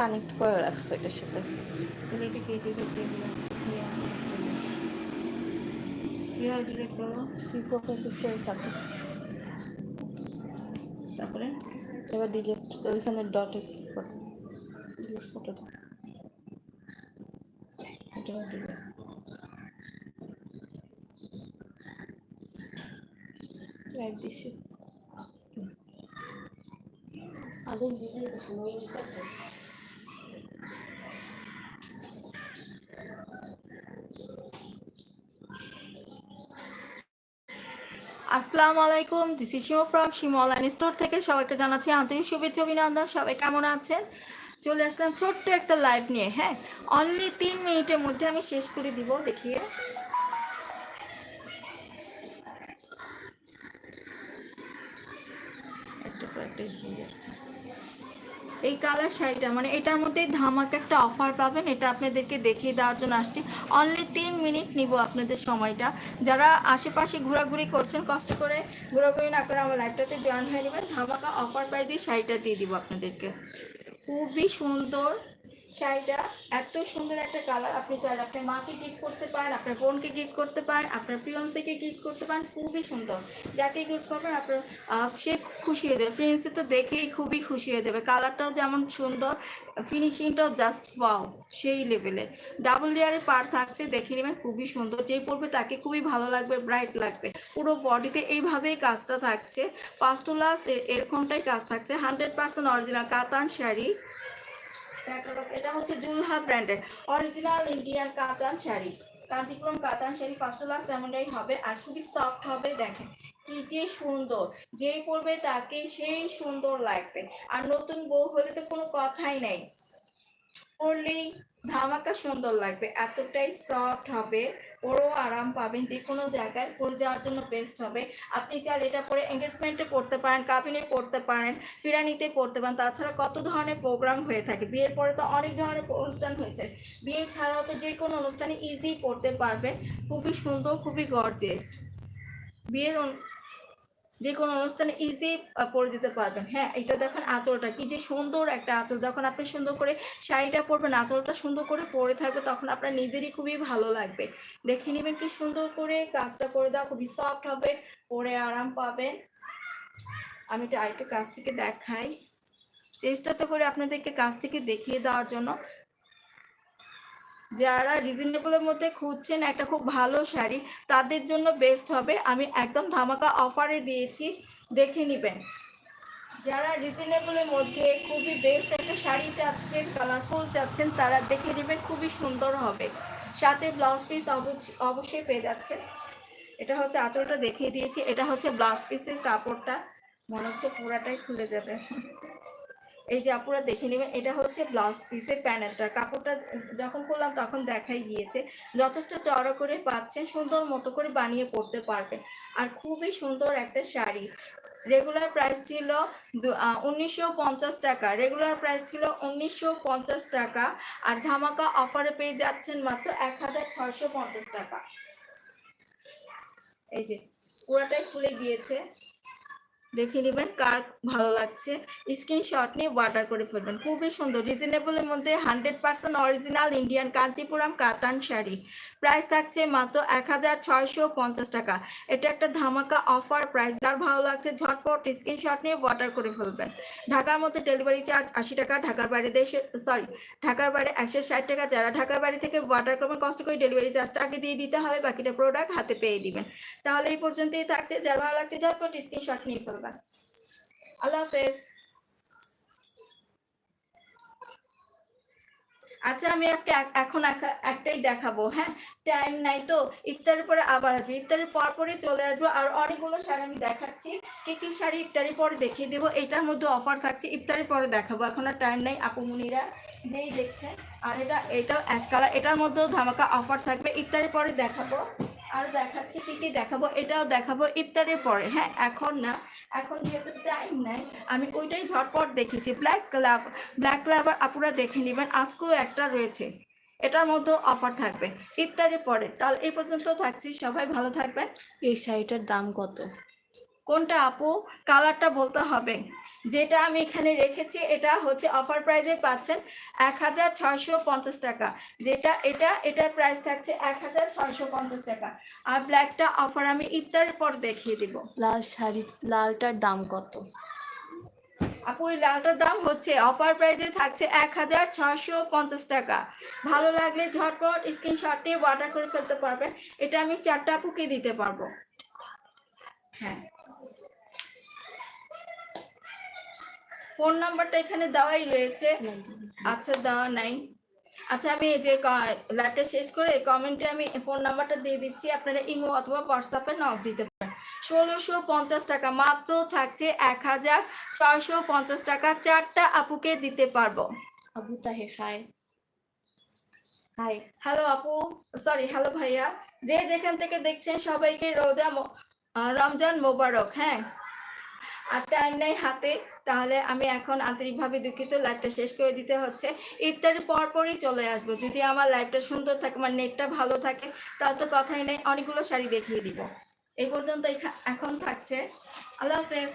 Connect করে রাখছো এটার সাথে। দিলাম ছেড়ে আমি কীভাবে ডিলিট করব? সি প্রোফাইল পিকচার চাপো তারপরে এবার ডিলিট ওইখানে ডটে ক্লিক ডিলিট ফটো এটা ডিলিট লাইভ দিছি আগে ডিলিট আসসালামু আলাইকুম this is Shimo from Shimo online store থেকে সবাইকে জানাচ্ছি আন্তরিক শুভেচ্ছা, অভিনন্দন। সবাই কেমন আছেন? চলে আসলাম ছোট্ট একটা লাইভ নিয়ে হ্যাঁ? অনলি তিন মিনিটের মধ্যে আমি শেষ করে দিব, দেখিয়ে। একটা যাচ্ছে। এই কালার শাড়িটা মানে এটার মধ্যেই ধামাকা একটা অফার পাবেন, এটা আপনাদেরকে দেখিয়ে দেওয়ার জন্য আসছি। অনলি তিন মিনিট নিব আপনাদের সময়টা। যারা আশেপাশে ঘোরাঘুরি করছেন, কষ্ট করে ঘোরাঘুরি না করে আমার লাইফটাতে জয়েন হয়ে নেবেন। ধামাকা অফার প্রাইজে শাড়িটা দিয়ে দিব আপনাদেরকে। খুবই সুন্দর শাড়িটা এত সুন্দর একটা কালার আপনি চাইলে আপনার মাকে গিফট করতে পারেন, আপনার বোনকে গিফট করতে পারেন, আপনার প্রিয়ন্সিকে গিফট করতে পারেন, খুবই সুন্দর। যাকে গিফট করবেন, আপনার সে খুশি হয়ে যাবে। ফ্রেন্ডসে তো দেখেই খুবই খুশি হয়ে যাবে। কালারটাও যেমন সুন্দর ফিনিশিংটাও জাস্ট ওয়াও সেই লেভেলের ডাবল লেয়ারের পার থাকছে, দেখে নেবেন, খুবই সুন্দর। যেই পরবে তাকে খুবই ভালো লাগবে ব্রাইট লাগবে। পুরো বডিতে এইভাবেই কাজটা থাকছে। ফার্স্ট টু লাস্ট এরকমটাই কাজ থাকছে। হান্ড্রেড পার্সেন্ট অরিজিনাল কাতান শাড়ি। এটা হচ্ছে জুলহা ব্র্যান্ডের অরিজিনাল ইন্ডিয়ান কাতান শাড়ি। কাঞ্চিপুরম কাতান শাড়ি ফার্স্ট লাস্ট এমনটাই হবে, আর খুবই সফট হবে, দেখেন, কি যে সুন্দর। যেই পরবে তাকে সেই সুন্দর লাগবে। আর নতুন বউ হলে তো কোনো কথাই নাই। পরলেই ধামাকা সুন্দর লাগবে, এতটাই সফট হবে, ওরও আরাম পাবেন যে কোনো জায়গায় পরে যাওয়ার জন্য বেস্ট হবে। আপনি চাইলে এটা পরে এঙ্গেজমেন্টে পড়তে পারেন কাবিনে পড়তে পারেন, ফিরানিতে পড়তে পারেন, তাছাড়া কত ধরনের প্রোগ্রাম হয়ে থাকে, বিয়ের পরে তো অনেক ধরনের অনুষ্ঠান হয়েছে বিয়ে ছাড়াও তো যে কোনো অনুষ্ঠানে ইজি পড়তে পারবেন, খুবই সুন্দর, খুবই গর্জেস বিয়ের যে কোনো অনুষ্ঠানে ইজি পরে দিতে পারবেন। হ্যাঁ এটা দেখেন আঁচলটা কি? যে সুন্দর একটা আঁচল। যখন আপনি সুন্দর করে শাড়িটা পরবেন, আঁচলটা সুন্দর করে পরে থাকবে, তখন আপনার নিজেরই খুবই ভালো লাগবে। দেখে নেবেন কি সুন্দর করে কাজটা করে দেওয়া, খুবই সফট হবে, পরে আরাম পাবেন। আমি এটা আরেকটু কাছ থেকে দেখাই। চেষ্টা তো করে আপনাদেরকে কাছ থেকে দেখিয়ে দেওয়ার জন্য। যারা রিজনেবলের মধ্যে খুঁজছেন একটা খুব ভালো শাড়ি, তাদের জন্য বেস্ট হবে। আমি একদম ধামাকা অফারে দিয়েছি, দেখে নেবেন। যারা রিজনেবলের মধ্যে খুবই বেস্ট একটা শাড়ি চাচ্ছেন কালারফুল চাচ্ছেন, তারা দেখে নেবেন, খুবই সুন্দর হবে। সাথে ব্লাউজ পিস অবশ্যই পেয়ে যাচ্ছে এটা হচ্ছে আঁচলটা দেখিয়ে দিয়েছি। এটা হচ্ছে ব্লাউজ পিসের কাপড়টা। মনে হচ্ছে পুরাটাই খুলে যাবে। এই যে আপুরা দেখে নেবেন, এটা হচ্ছে ব্লাউজ পিসের প্যানেলটা। কাপড়টা যখন করলাম তখন দেখাই গিয়েছে। যথেষ্ট চড়া করে পাচ্ছেন, সুন্দর মতো করে বানিয়ে পরতে পারবেন। আর খুবই সুন্দর একটা শাড়ি। রেগুলার প্রাইস ছিল উনিশশো পঞ্চাশ টাকা। রেগুলার প্রাইস ছিল উনিশশো পঞ্চাশ টাকা। আর ধামাকা অফারে পেয়ে যাচ্ছেন মাত্র এক হাজার ছয়শো পঞ্চাশ টাকা। এই যে, পুরাটাই খুলে গিয়েছে। দেখে নেবেন কার ভালো লাগছে। স্ক্রিনশট নিয়ে অর্ডার করে ফেলবেন। খুবই সুন্দর। রিজনেবলের মধ্যে hundred percent original Indian Kanchipuram katan sari. Price থাকছে মাত্র এক হাজার ছয়শো পঞ্চাশ টাকা। এটা একটা ধামাকা অফার প্রাইস যার ভালো লাগছে ঝটপট স্ক্রিনশট নিয়ে অর্ডার করে ফেলবেন। ঢাকার মধ্যে ডেলিভারি চার্জ আশি টাকা, ঢাকার বাইরে দেশে সরি ঢাকার বাইরে একশো ষাট টাকা। যারা ঢাকার বাড়ি থেকে অর্ডার করবেন, কষ্ট করে ডেলিভারি চার্জটা আগে দিয়ে দিতে হবে, বাকিটা প্রোডাক্ট হাতে পেয়ে দিবেন। তাহলে এই পর্যন্তই থাকছে। যার ভালো লাগছে ঝটপট স্ক্রিনশট নিয়ে ফেলবেন। আল্লাহ হাফেজ। আচ্ছা আমি আজকে এখন একটাই দেখাবো হ্যাঁ? টাইম নাই তো, ইফতারের পরে আবার আসব। ইফতারের পর পরে চলে আসব, আর অনেকগুলো শাড়ি আমি দেখাচ্ছি। কি কি শাড়ি ইফতারের পরে দেখিয়ে দেবো, এটার মধ্যে অফার থাকছে। ইফতারের পরে দেখাবো, এখন আর টাইম নাই। আপুমুনিরা যেই দেখছেন আর এটা এটাও অ্যাশ কালার এটার মধ্যেও ধামাকা অফার থাকবে। ইফতারের পরে দেখাবো। আর দেখাচ্ছি কি কি দেখাবো, এটাও দেখাবো ইফতারের পরে। হ্যাঁ এখন না, এখন যেহেতু টাইম নেয় আমি ওইটাই ঝটপট দেখেছি। ব্ল্যাক ক্লাব ব্ল্যাক ক্লাবার আপুরা দেখে নেবেন, আজকেও একটা রয়েছে। এটার মধ্যেও অফার থাকবে। ইফতারের পরে। তাহলে এই পর্যন্ত থাকছি, সবাই ভালো থাকবেন। এই শাড়িটার দাম কত? কোনটা আপু? কালারটা বলতে হবে। যেটা আমি এখানে রেখেছি এটা হচ্ছে অফার প্রাইজে পাচ্ছেন এক হাজার ছয়শো পঞ্চাশ টাকা। যেটা এটা এটার প্রাইস থাকছে এক হাজার ছয়শো পঞ্চাশ টাকা। আর ব্ল্যাকটা অফার আমি ইফতারের পর দেখিয়ে দিব। লাল শাড়ি লালটার দাম কত? আপু ওই লালটার দাম হচ্ছে অফার প্রাইজে থাকছে এক হাজার ছয়শো পঞ্চাশ টাকা। ভালো লাগলে ঝটপট স্ক্রিনশট অর্ডার করে ফেলতে পারবেন। এটা আমি চারটা আপুকে দিতে পারব। হ্যাঁ। ফোন নাম্বারটা এখানে দেওয়াই রয়েছে। আচ্ছা দেওয়া নাই। আচ্ছা আমি যে লাইভটা শেষ করে কমেন্টে আমি ফোন নাম্বারটা দিয়ে দিচ্ছি। আপনারা ইমো অথবা হোয়াটসঅ্যাপে নক দিতে পারেন। ষোলোশো পঞ্চাশ টাকা মাত্র থাকছে এক হাজার ছয়শো পঞ্চাশ টাকা। চারটা আপুকে দিতে পারব। Abu Taher hi hi hello আপু। সরি হ্যালো ভাইয়া। যে যেখান থেকে দেখছেন সবাইকে রোজা রমজান মোবারক হ্যাঁ? আর টাইম নাই হাতে, তাহলে আমি এখন আন্তরিকভাবে দুঃখিত লাইভটা শেষ করে দিতে হচ্ছে। ইফতারের পরপরই চলে আসব। যদি আমার লাইভটা সুন্দর থাকে, আমার নেটটা ভালো থাকে, তাহলে তো কথাই নেই, অনেকগুলো শাড়ি দেখিয়ে দিব। এই পর্যন্ত এখন থাকছে। আল্লাহ হাফেজ।